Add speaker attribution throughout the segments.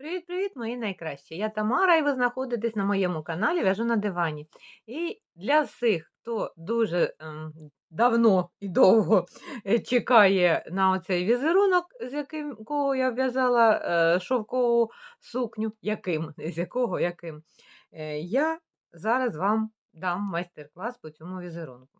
Speaker 1: Привіт-привіт, мої найкращі! Я Тамара, і ви знаходитесь на моєму каналі В'яжу на дивані. І для всіх, хто дуже ем, давно і довго е, чекає на оцей візерунок, з яким кого я в'язала е, шовкову сукню, яким, з якого яким, е, я зараз вам дам майстер-клас по цьому візерунку.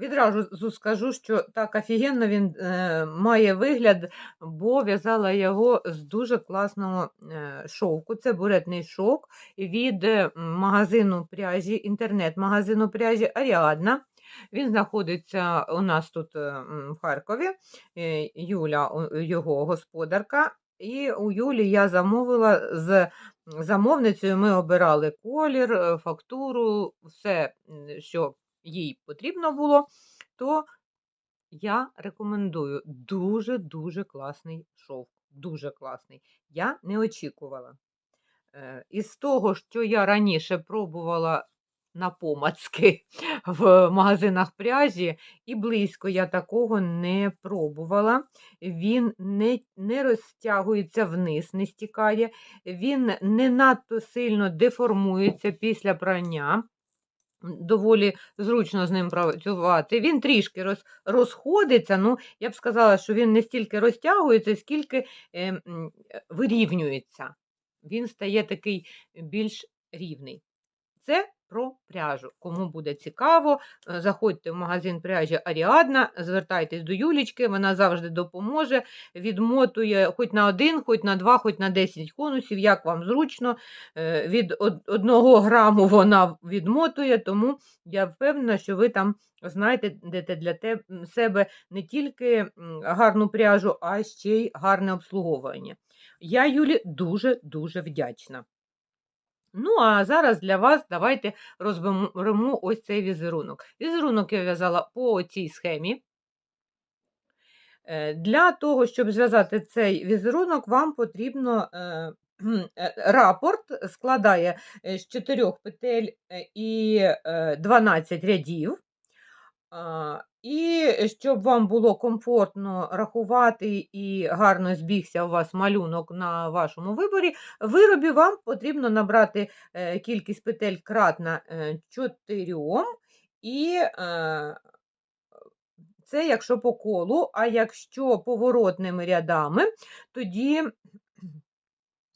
Speaker 1: Відразу скажу, що так офігенно він е, має вигляд, бо в'язала його з дуже класного е, шовку. Це буретний шовк від е, магазину пряжі, інтернет-магазину пряжі Аріадна. Він знаходиться у нас тут е, в Харкові. Е, Юля, його господарка. І у Юлі я замовила з замовницею. Ми обирали колір, фактуру, все, що їй потрібно було, то я рекомендую дуже-дуже класний шовк. Дуже класний. Я не очікувала. Е, Із того, що я раніше пробувала на помацки в магазинах пряжі, і близько я такого не пробувала. Він не, не розтягується вниз, не стікає, він не надто сильно деформується після прання. Доволі зручно з ним працювати. Він трішки роз, розходиться. Ну, я б сказала, що він не стільки розтягується, скільки е, вирівнюється. Він стає такий більш рівний. Це про пряжу. Кому буде цікаво, е, заходьте в магазин пряжі Аріадна, звертайтесь до Юлічки, вона завжди допоможе, відмотує хоч на один, хоч на два, хоч на 10 конусів, як вам зручно. Е, Від од- одного граму вона відмотує, тому я впевнена, що ви там знайдете для себе не тільки гарну пряжу, а ще й гарне обслуговування. Я Юлі дуже-дуже вдячна. Ну, а зараз для вас давайте розберемо ось цей візерунок. Візерунок я в'язала по цій схемі. Е, Для того, щоб зв'язати цей візерунок, вам потрібно е, е, рапорт складає з 4 петель і е, 12 рядів. І щоб вам було комфортно рахувати і гарно збігся у вас малюнок на вашому виборі, виробі вам потрібно набрати е, кількість петель кратна 4 і е, це якщо по колу, а якщо поворотними рядами, тоді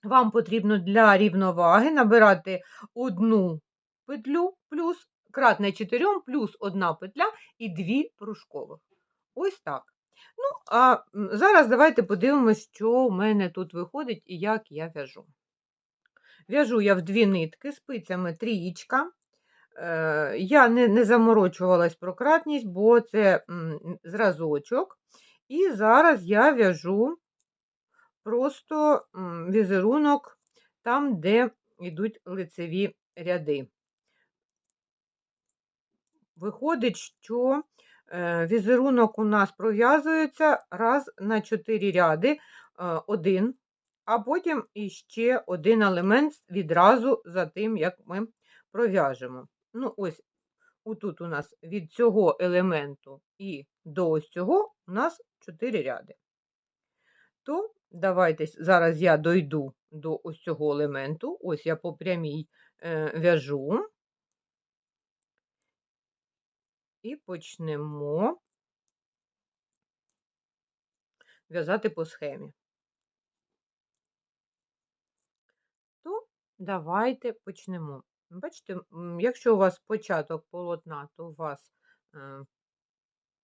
Speaker 1: вам потрібно для рівноваги набирати одну петлю плюс кратне 4 плюс одна петля і дві пружкових. Ось так. Ну, а зараз давайте подивимось, що у мене тут виходить і як я в'яжу. В'яжу я в дві нитки спицями трієчка. Е, Я не, не заморочувалась про кратність, бо це зразочок. І зараз я в'яжу просто візерунок там, де йдуть лицеві ряди. Виходить, що е, візерунок у нас пров'язується раз на 4 ряди, е, один, а потім іще один елемент відразу за тим, як ми пров'яжемо. Ну, ось отут у нас від цього елементу і до ось цього у нас 4 ряди. То давайте зараз я дойду до ось цього елементу. Ось я по прямій е, в'яжу. І почнемо в'язати по схемі. То давайте почнемо. Бачите, якщо у вас початок полотна, то у вас е,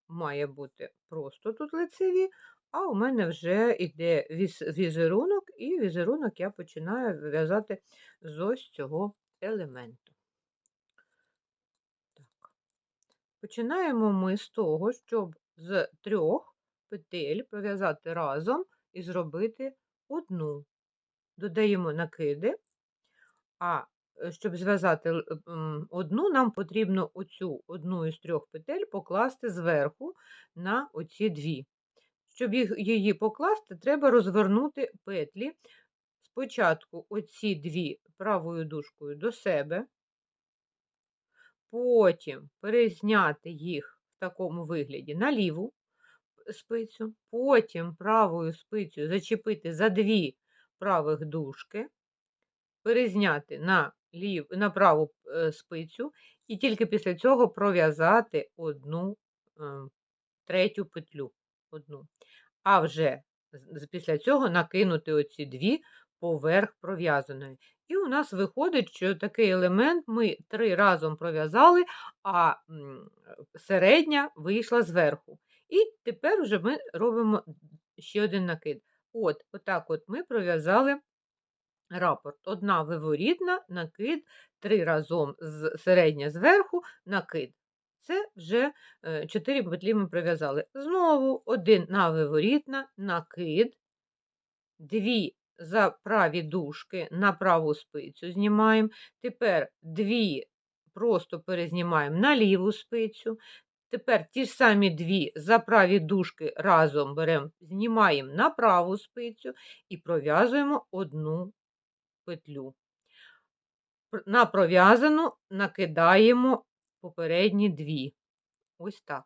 Speaker 1: має бути просто тут лицеві, а у мене вже йде візерунок, і візерунок я починаю в'язати з ось цього елементу. Так. Починаємо ми з того, щоб з трьох петель пров'язати разом і зробити одну. Додаємо накиди, а е, щоб зв'язати одну, нам потрібно оцю одну із трьох петель покласти зверху на оці дві. Щоб її покласти, треба розвернути петлі. Спочатку оці дві правою дужкою до себе, потім перезняти їх в такому вигляді на ліву спицю, потім правою спицею зачепити за дві правих дужки, перезняти на, лів, на праву е, спицю і тільки після цього пров'язати одну е, третю петлю. Одну. А вже після цього накинути оці дві поверх пров'язаної. І у нас виходить, що такий елемент ми три разом пров'язали, а середня вийшла зверху. І тепер вже ми робимо ще один накид. От, отак от ми пров'язали рапорт. Одна виворітна, накид, три разом з середня зверху, накид. Це вже е, чотири петлі ми пров'язали. Знову один на виворітна, накид, дві за праві дужки на праву спицю знімаємо. Тепер дві просто перезнімаємо на ліву спицю. Тепер ті ж самі дві за праві дужки разом беремо, знімаємо на праву спицю і пров'язуємо одну петлю. На пров'язану накидаємо попередні дві. Ось так.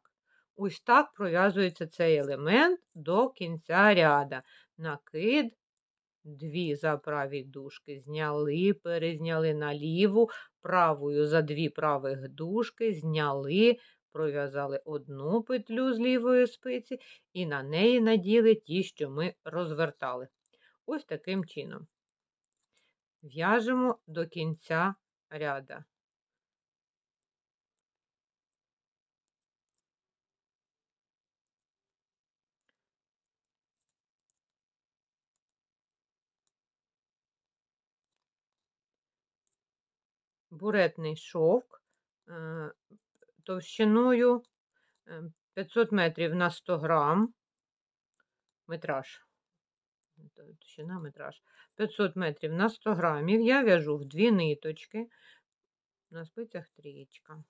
Speaker 1: Ось так пров'язується цей елемент до кінця ряда. Накид, дві за праві дужки зняли, перезняли на ліву, правою за дві правих дужки зняли, пров'язали одну петлю з лівої спиці і на неї наділи ті, що ми розвертали. Ось таким чином. В'яжемо до кінця ряда. Буретний шовк е, товщиною е, 500 метрів на 100 грам. Метраж. Товщина метраж. 500 метрів на 100 грамів. Я в'яжу в дві ниточки. На спицях трієчка.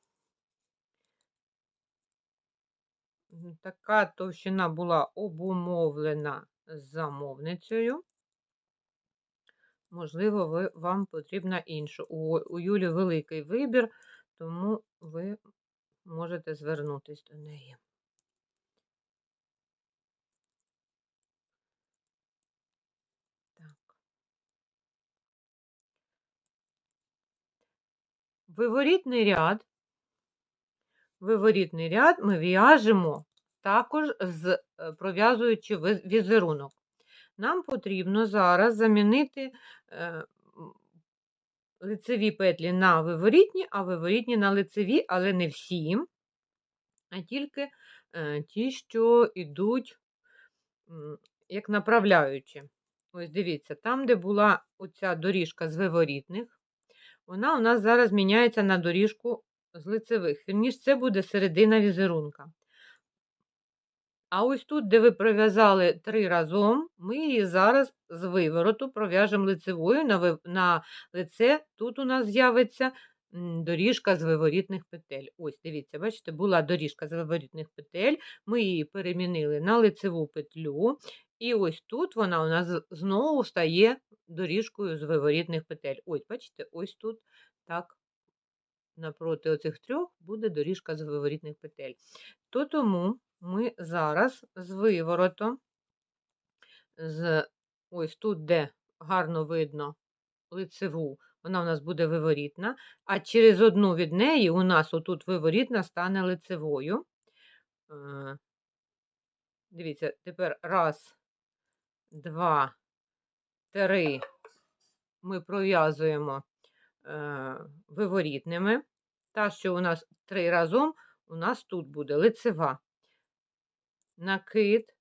Speaker 1: Така товщина була обумовлена замовницею. Можливо, ви, вам потрібна інша. У, у Юлі великий вибір, тому ви можете звернутися до неї. Виворітний ряд. Виворітний ряд ми в'яжемо також з е, пров'язуючи віз- візерунок. Нам потрібно зараз замінити е, лицеві петлі на виворітні, а виворітні на лицеві, але не всі, а тільки е, ті, що йдуть як направляючі. Ось дивіться, там, де була оця доріжка з виворітних, вона у нас зараз міняється на доріжку з лицевих. Вірніше, це буде середина візерунка. А ось тут, де ви пров'язали три разом, ми її зараз з вивороту пров'яжемо лицевою на, ви- на лице. Тут у нас з'явиться доріжка з виворітних петель. Ось, дивіться, бачите, була доріжка з виворітних петель, ми її перемінили на лицеву петлю. І ось тут вона у нас знову стає доріжкою з виворітних петель. Ось, бачите, ось тут так напроти оцих трьох буде доріжка з виворітних петель. То тому ми зараз з виворотом, з ось тут, де гарно видно лицеву, вона у нас буде виворітна, а через одну від неї у нас отут виворітна стане лицевою. Е, Дивіться, тепер раз, два, три ми пров'язуємо виворітними. Та, що у нас три разом, у нас тут буде лицева. Накид,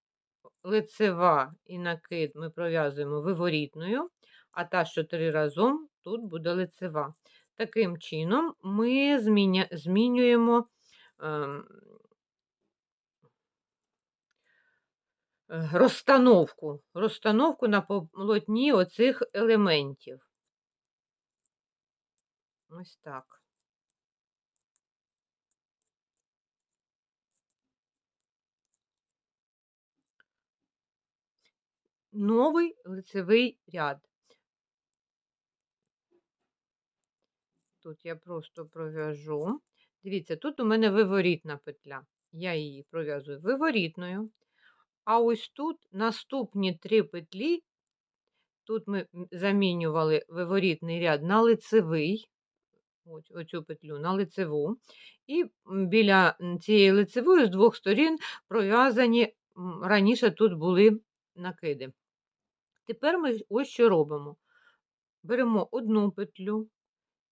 Speaker 1: лицева і накид ми пров'язуємо виворітною, а та, що три разом, тут буде лицева. Таким чином ми зміня... змінюємо е, розстановку, розстановку на полотні оцих елементів. Ось так. Новий лицевий ряд. Тут я просто пров'яжу. Дивіться, тут у мене виворітна петля. Я її пров'язую виворітною. А ось тут наступні три петлі Тут ми замінювали виворітний ряд на лицевий, ось оцю петлю на лицеву, і біля цієї лицевої з двох сторін пров'язані раніше тут були накиди. Тепер ми ось що робимо. Беремо одну петлю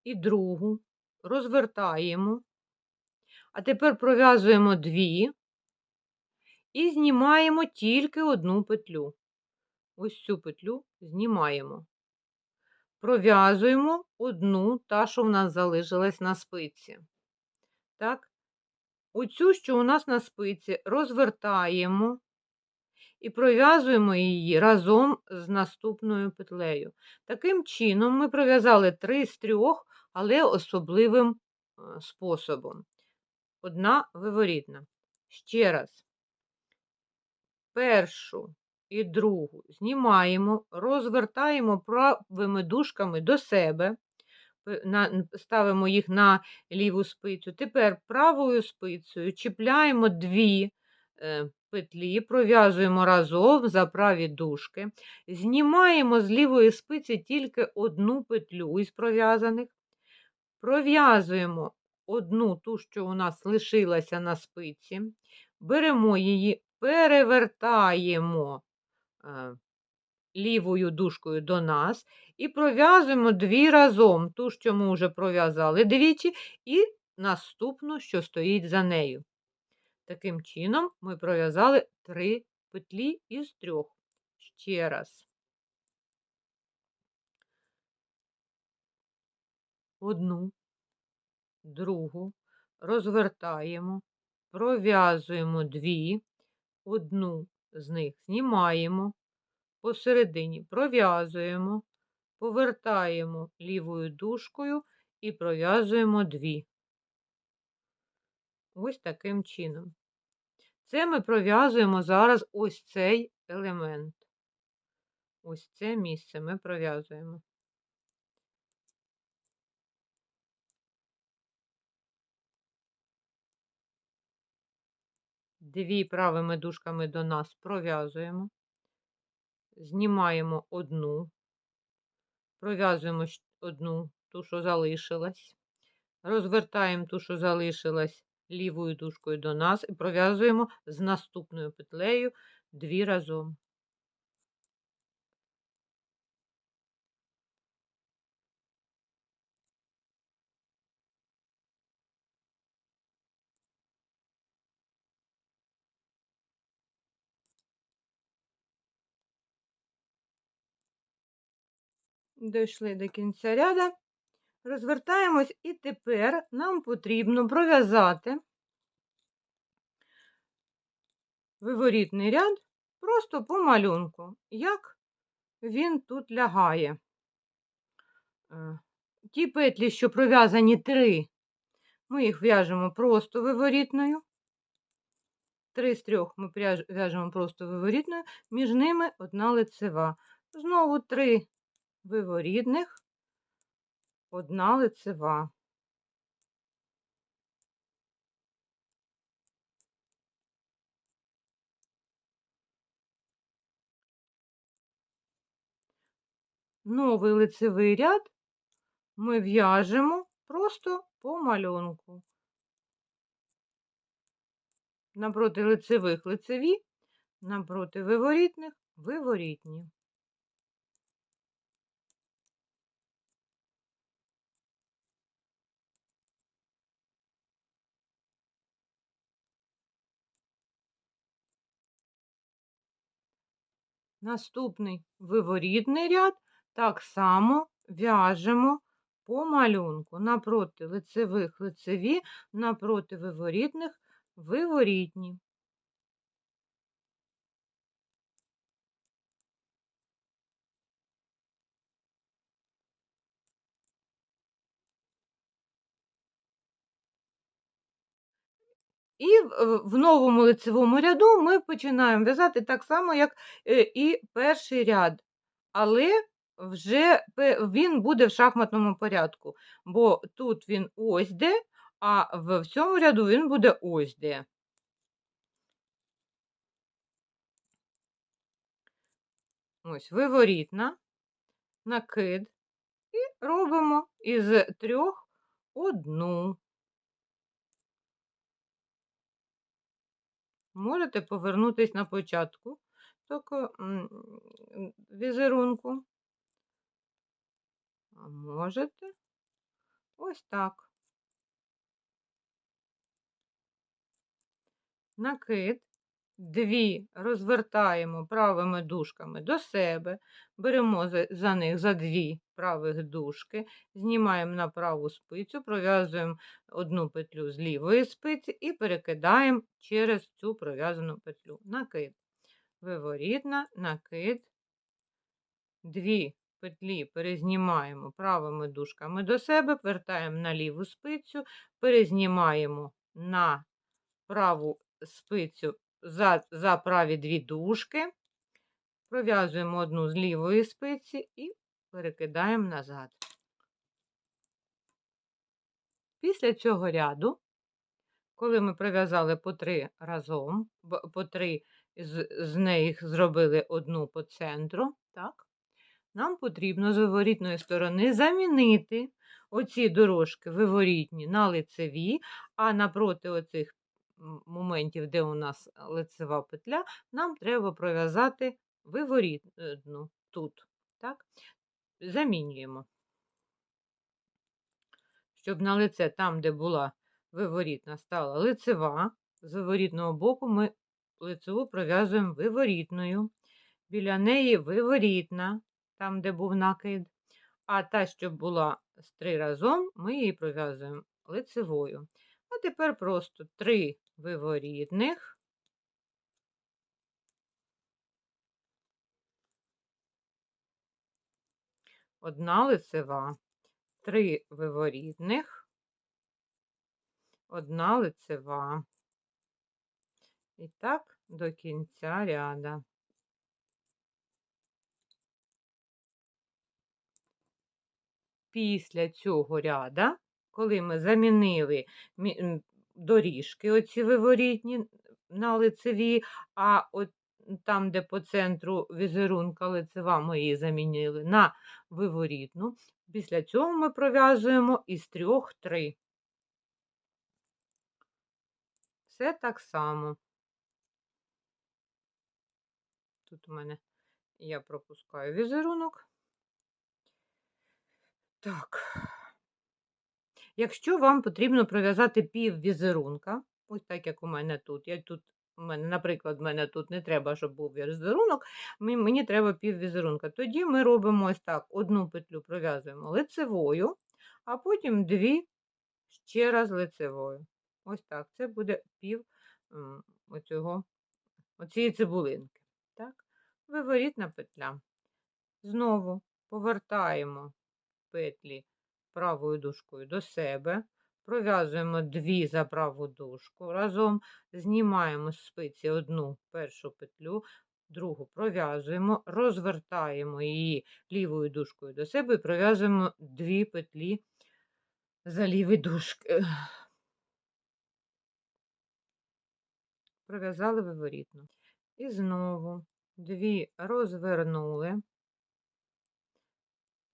Speaker 1: і другу, розвертаємо, а тепер пров'язуємо дві і знімаємо тільки одну петлю. Ось цю петлю знімаємо. Пров'язуємо одну, та, що в нас залишилась на спиці. Так? Оцю, що у нас на спиці, розвертаємо і пров'язуємо її разом з наступною петлею. Таким чином, ми пров'язали три з трьох, але особливим е, способом. Одна виворітна. Ще раз. Першу і другу. Знімаємо, розвертаємо правими дужками до себе, ставимо їх на ліву спицю. Тепер правою спицею чіпляємо дві е, петлі, пров'язуємо разом за праві дужки, знімаємо з лівої спиці тільки одну петлю із пров'язаних, пров'язуємо одну ту, що у нас лишилася на спиці, беремо її, перевертаємо лівою дужкою до нас і пров'язуємо дві разом ту, що ми вже пров'язали двічі, і наступну, що стоїть за нею. Таким чином, ми пров'язали три петлі із трьох. Ще раз. Одну, другу, розвертаємо, пров'язуємо дві, одну з них знімаємо, посередині пров'язуємо, повертаємо лівою дужкою і пров'язуємо дві. Ось таким чином. Це ми пров'язуємо зараз ось цей елемент. Ось це місце ми пров'язуємо. Дві правими дужками до нас пров'язуємо, знімаємо одну, пров'язуємо одну, ту, що залишилась, розвертаємо ту, що залишилась лівою дужкою до нас, і пров'язуємо з наступною петлею дві разом. Дійшли до кінця ряда, розвертаємось, і тепер нам потрібно пров'язати виворітний ряд просто по малюнку, як він тут лягає. Е, Ті петлі, що пров'язані три, ми їх в'яжемо просто виворітною. Три з трьох ми в'яжемо просто виворітною, між ними одна лицева. Знову три виворітних, одна лицева. Новий лицевий ряд ми в'яжемо просто по малюнку. Напроти лицевих лицеві, напроти виворітних виворітні. Наступний виворітний ряд так само в'яжемо по малюнку. Напроти лицевих лицеві, напроти виворітних виворітні. І в новому лицевому ряду ми починаємо в'язати так само, як е, і перший ряд, але вже він буде в шахматному порядку, бо тут він ось де, а в цьому ряду він буде ось де. Ось виворітна, накид і робимо із трьох одну. Можете повернутися на початку такого візерунку. А можете ось так. Накид, дві розвертаємо правими дужками до себе, беремо за, них за дві правих дужки, знімаємо на праву спицю, пров'язуємо одну петлю з лівої спиці і перекидаємо через цю пров'язану петлю. Накид. Виворітна, накид, дві петлі перезнімаємо правими дужками до себе, вертаємо на ліву спицю, перезнімаємо на праву спицю за, за праві дві дужки, пров'язуємо одну з лівої спиці і перекидаємо назад. Після цього ряду, коли ми пров'язали по три разом, по три з, з них зробили одну по центру, так, нам потрібно з виворітної сторони замінити оці дорожки виворітні на лицеві, а напроти оцих моментів, де у нас лицева петля, нам треба пров'язати виворітну тут. Так? Замінюємо. Щоб на лице, там, де була виворітна, стала лицева, з виворітного боку ми лицеву пров'язуємо виворітною. Біля неї виворітна, там, де був накид. А та, що була з три разом, ми її пров'язуємо лицевою. А тепер просто три виворітних. Одна лицева, три виворітних, одна лицева. І так до кінця ряда. Після цього ряда, коли ми замінили доріжки, оці виворітні на лицеві, а от там, де по центру візерунка лицева, ми її замінили на виворітну. Після цього ми пров'язуємо із трьох три. Все так само. Тут у мене я пропускаю візерунок. Так. Якщо вам потрібно пров'язати пів візерунка, ось так, як у мене тут. Я тут, у мене, Наприклад, в мене тут не треба, щоб був візерунок, мені треба пів візерунка. Тоді ми робимо ось так: одну петлю пров'язуємо лицевою, а потім дві ще раз лицевою. Ось так. Це буде пів оцього, оцієї цибулинки. Так? Виворітна петля. Знову повертаємо петлі правою дужкою до себе, пров'язуємо дві за праву дужку разом, знімаємо з спиці одну першу петлю, другу пров'язуємо, розвертаємо її лівою дужкою до себе і пров'язуємо дві петлі за ліві дужки. Пров'язали виворітно. І знову дві розвернули,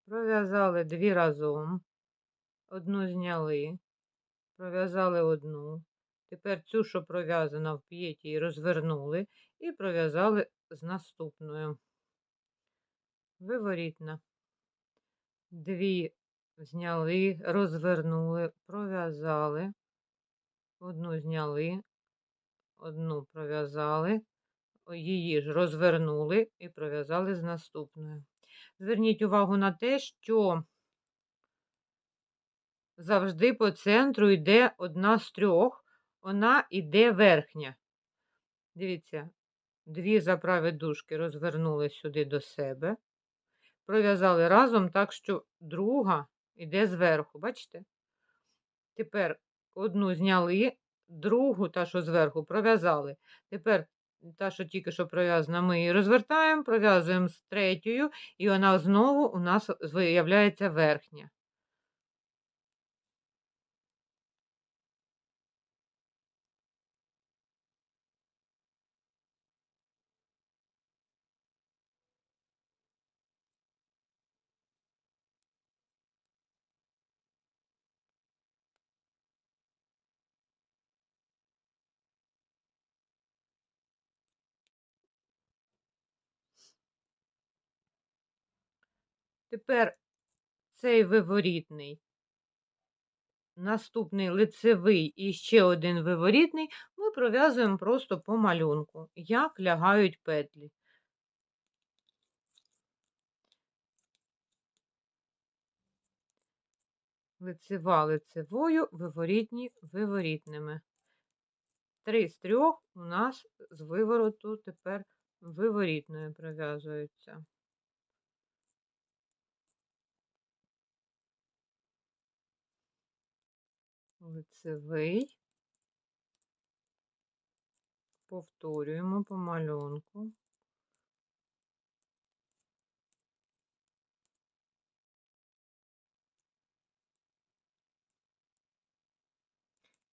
Speaker 1: пров'язали дві разом, одну зняли, пров'язали одну. Тепер цю, що пров'язана в п'єті, розвернули і пров'язали з наступною. Виворітна. Дві зняли, розвернули, пров'язали, одну зняли, одну пров'язали, її ж розвернули і пров'язали з наступною. Зверніть увагу на те, що завжди по центру йде одна з трьох, вона йде верхня. Дивіться, дві заправи дужки розвернули сюди до себе, пров'язали разом так, що друга йде зверху, бачите? Тепер одну зняли, другу, та, що зверху, пров'язали. Тепер та, що тільки що пров'язана, ми її розвертаємо, пров'язуємо з третьою, і вона знову у нас виявляється верхня. Тепер цей виворітний, наступний лицевий і ще один виворітний ми пров'язуємо просто по малюнку, як лягають петлі. Лицева лицевою, виворітні виворітними. Три з трьох у нас з вивороту тепер виворітною пров'язуються. Лицевий. Повторюємо по малюнку.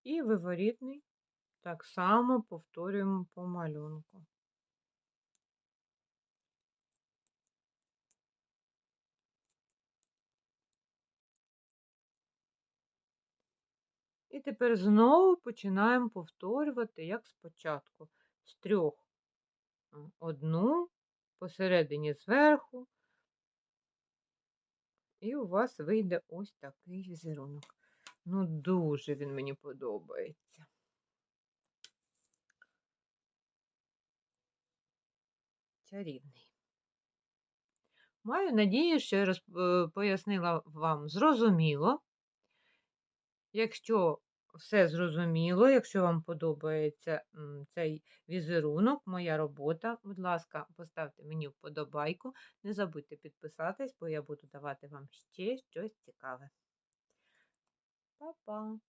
Speaker 1: І виворітний так само повторюємо по малюнку. І тепер знову починаємо повторювати, як спочатку, з трьох одну, посередині зверху, і у вас вийде ось такий візерунок. Ну, дуже він мені подобається. Чарівний. Маю надію, що я е, пояснила вам зрозуміло. Якщо все зрозуміло, якщо вам подобається цей візерунок, моя робота, будь ласка, поставте мені вподобайку. Не забудьте підписатись, бо я буду давати вам ще щось цікаве. Па-па!